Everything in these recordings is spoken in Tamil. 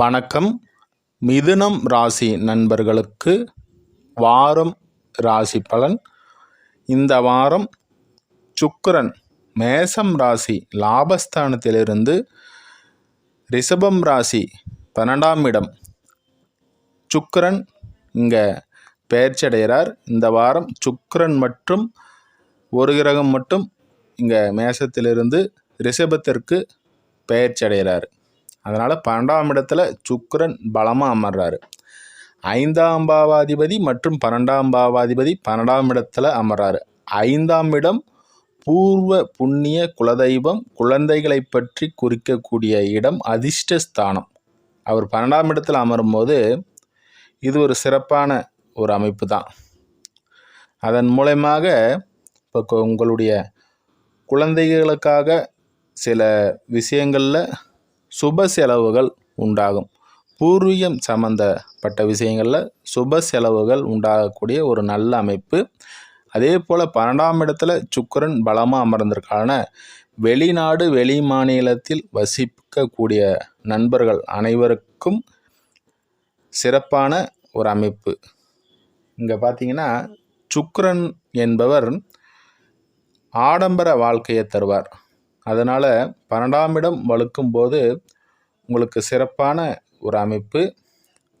வணக்கம். மிதுனம் ராசி நண்பர்களுக்கு வாரம் ராசி பலன். இந்த வாரம் சுக்கரன் மேசம் ராசி லாபஸ்தானத்திலிருந்து ரிஷபம் ராசி பன்னெண்டாம் இடம். சுக்கரன் இங்கே பெயர்ச்சி அடைகிறார் இந்த வாரம் சுக்கரன் மற்றும் ஒரு கிரகம் மட்டும் இங்கே மேசத்திலிருந்து ரிஷபத்திற்கு பெயர்ச்சி அடைகிறார் அதனால் பன்னெண்டாம் இடத்துல சுக்கரன் பலமாக அமர்றாரு. ஐந்தாம் பாவாதிபதி மற்றும் பன்னெண்டாம் பாவாதிபதி பன்னெண்டாம் இடத்துல அமர்றாரு. ஐந்தாம் இடம் பூர்வ புண்ணிய குலதெய்வம் குழந்தைகளை பற்றி குறிக்கக்கூடிய இடம் அதிர்ஷ்டஸ்தானம். அவர் பன்னெண்டாம் இடத்துல அமரும்போது இது ஒரு சிறப்பான ஒரு அமைப்பு தான். அதன் மூலயமாக இப்போ உங்களுடைய குழந்தைகளுக்காக சில விஷயங்களில் சுப செலவுகள் உண்டாகும். பூர்வீகம் சம்மந்தப்பட்ட விஷயங்களில் சுப செலவுகள் உண்டாகக்கூடிய ஒரு நல்ல அமைப்பு. அதே போல் பன்னெண்டாம் இடத்துல சுக்கரன் பலமாக அமர்ந்திருக்கான வெளிநாடு வெளி மாநிலத்தில் வசிக்கக்கூடிய நண்பர்கள் அனைவருக்கும் சிறப்பான ஒரு அமைப்பு. இங்கே பார்த்தீங்கன்னா சுக்கரன் என்பவர் ஆடம்பர வாழ்க்கையை தருவார். அதனால் பன்னெண்டாம் இடம் வலுக்கும் போது உங்களுக்கு சிறப்பான ஒரு அமைப்பு.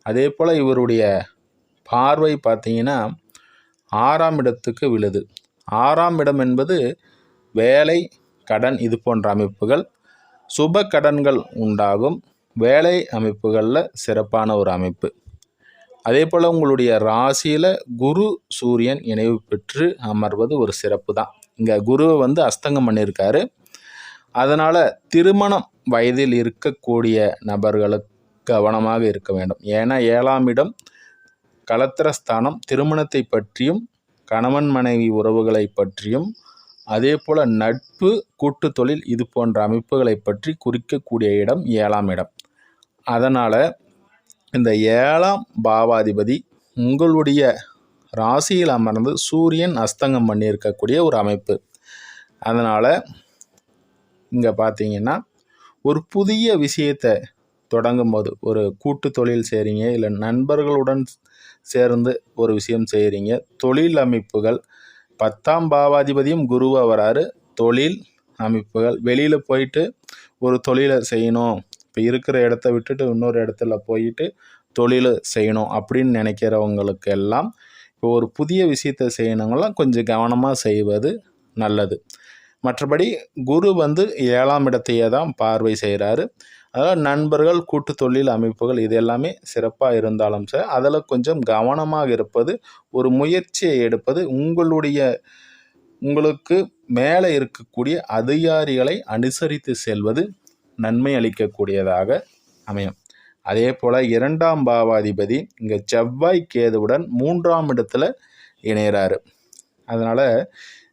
அதே போல் இவருடைய பார்வை பார்த்தீங்கன்னா ஆறாம் இடத்துக்கு விழுது. ஆறாம் இடம் என்பது வேலை கடன் இது போன்ற அமைப்புகள். சுப கடன்கள் உண்டாகும். வேலை அமைப்புகளில் சிறப்பான ஒரு அமைப்பு. அதே போல் உங்களுடைய ராசியில் குரு சூரியன் இணைவு பெற்று அமர்வது ஒரு சிறப்பு தான் இங்கே குருவை வந்து அஸ்தங்கம் பண்ணியிருக்காரு. அதனால் திருமணம் வயதில் இருக்கக்கூடிய நபர்களுக்கு கவனமாக இருக்க வேண்டும். ஏன்னா ஏழாம் இடம் கலத்திரஸ்தானம் திருமணத்தை பற்றியும் கணவன் மனைவி உறவுகளை பற்றியும் அதே போல் நட்பு கூட்டு தொழில் இது போன்ற அமைப்புகளை பற்றி குறிக்கக்கூடிய இடம் ஏழாம் இடம். அதனால் இந்த ஏழாம் பாவாதிபதி உங்களுடைய ராசியில் அமர்ந்து சூரியன் அஸ்தங்கம் பண்ணியிருக்கக்கூடிய ஒரு அமைப்பு. அதனால் இங்கே பார்த்தீங்கன்னா ஒரு புதிய விஷயத்தை தொடங்கும் போது ஒரு கூட்டு தொழில் செய்கிறீங்க இல்லை நண்பர்களுடன் சேர்ந்து ஒரு விஷயம் செய்கிறீங்க தொழில் அமைப்புகள் பத்தாம் பாவாதிபதியும் குருவாக வராரு தொழில் அமைப்புகள் வெளியில் போயிட்டு ஒரு தொழிலை செய்யணும். இப்போ இருக்கிற இடத்த விட்டுட்டு இன்னொரு இடத்துல போயிட்டு தொழில் செய்யணும் அப்படின்னு நினைக்கிறவங்களுக்கு எல்லாம் இப்போ ஒரு புதிய விஷயத்தை செய்யணுங்களாம் கொஞ்சம் கவனமாக செய்வது நல்லது. மற்றபடி குரு வந்து ஏழாம் இடத்தையே தான் பார்வை செய்கிறாரு அதாவது நண்பர்கள் கூட்டு தொழில் அமைப்புகள் இது எல்லாமே சிறப்பாக இருந்தாலும் சார் அதில் கொஞ்சம் கவனமாக இருப்பது ஒரு முயற்சியை எடுப்பது உங்களுடைய உங்களுக்கு மேலே இருக்கக்கூடிய அதிகாரிகளை அனுசரித்து செல்வது நன்மை அளிக்கக்கூடியதாக அமையும். அதே போல் இரண்டாம் பாவாதிபதி இங்கே செவ்வாய் கேதுவுடன் மூன்றாம் இடத்துல இணைகிறாரு அதனால்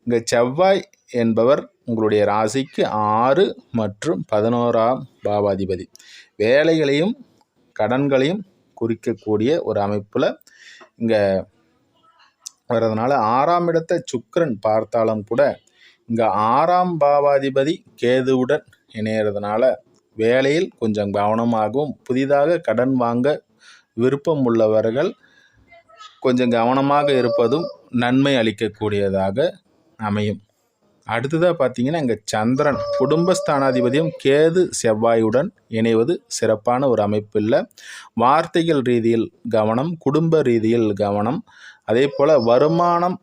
இங்கே செவ்வாய் என்பவர் உங்களுடைய ராசிக்கு ஆறு மற்றும் பதினோராம் பாவாதிபதி. வேலைகளையும் கடன்களையும் குறிக்கக்கூடிய ஒரு அமைப்பில் இங்கே வர்றதுனால ஆறாம் இடத்தை சுக்கரன் பார்த்தாலும் கூட இங்கே ஆறாம் பாவாதிபதி கேதுவுடன் இணையிறதுனால வேலையில் கொஞ்சம் கவனமாகவும் புதிதாக கடன் வாங்க விருப்பம் உள்ளவர்கள் கொஞ்சம் கவனமாக இருப்பதும் நன்மை அளிக்கக்கூடியதாக அமையும். அடுத்ததாக பார்த்தீங்கன்னா இங்கே சந்திரன் குடும்பஸ்தானாதிபதியும் கேது செவ்வாயுடன் இணைவது சிறப்பான ஒரு அமைப்பு இல்லை. வார்த்தைகள் ரீதியில் கவனம் குடும்ப ரீதியில் கவனம் அதே போல் வருமானம்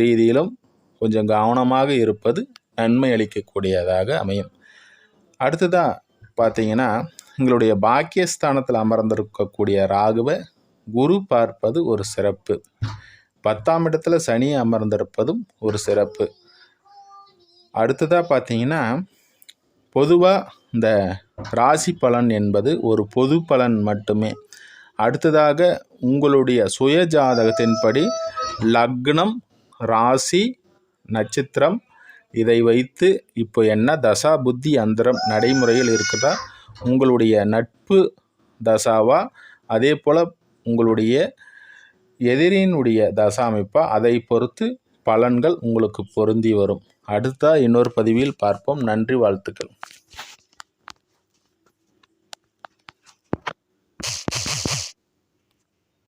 ரீதியிலும் கொஞ்சம் கவனமாக இருப்பது நன்மை அளிக்கக்கூடியதாக அமையும். அடுத்ததாக பார்த்தீங்கன்னா எங்களுடைய பாக்கியஸ்தானத்தில் அமர்ந்திருக்கக்கூடிய ராகுவை குரு பார்ப்பது ஒரு சிறப்பு. பத்தாம் இடத்துல சனி அமர்ந்திருப்பதும் ஒரு சிறப்பு. அடுத்ததாக பார்த்தீங்கன்னா பொதுவாக இந்த ராசி பலன் என்பது ஒரு பொது பலன் மட்டுமே. அடுத்ததாக உங்களுடைய சுய ஜாதகத்தின்படி லக்னம் ராசி நட்சத்திரம் இதை வைத்து இப்போ என்ன தசா புத்தி அந்தரம் நடைமுறையில் இருக்குதா? உங்களுடைய நட்பு தசாவா? அதே போல் உங்களுடைய எதிரியினுடைய தசாமைப்பா அதை பொறுத்து பலன்கள் உங்களுக்கு பொருந்தி வரும். அடுத்த இன்னொரு பதிவில் பார்ப்போம். நன்றி வாழ்த்துக்கள்.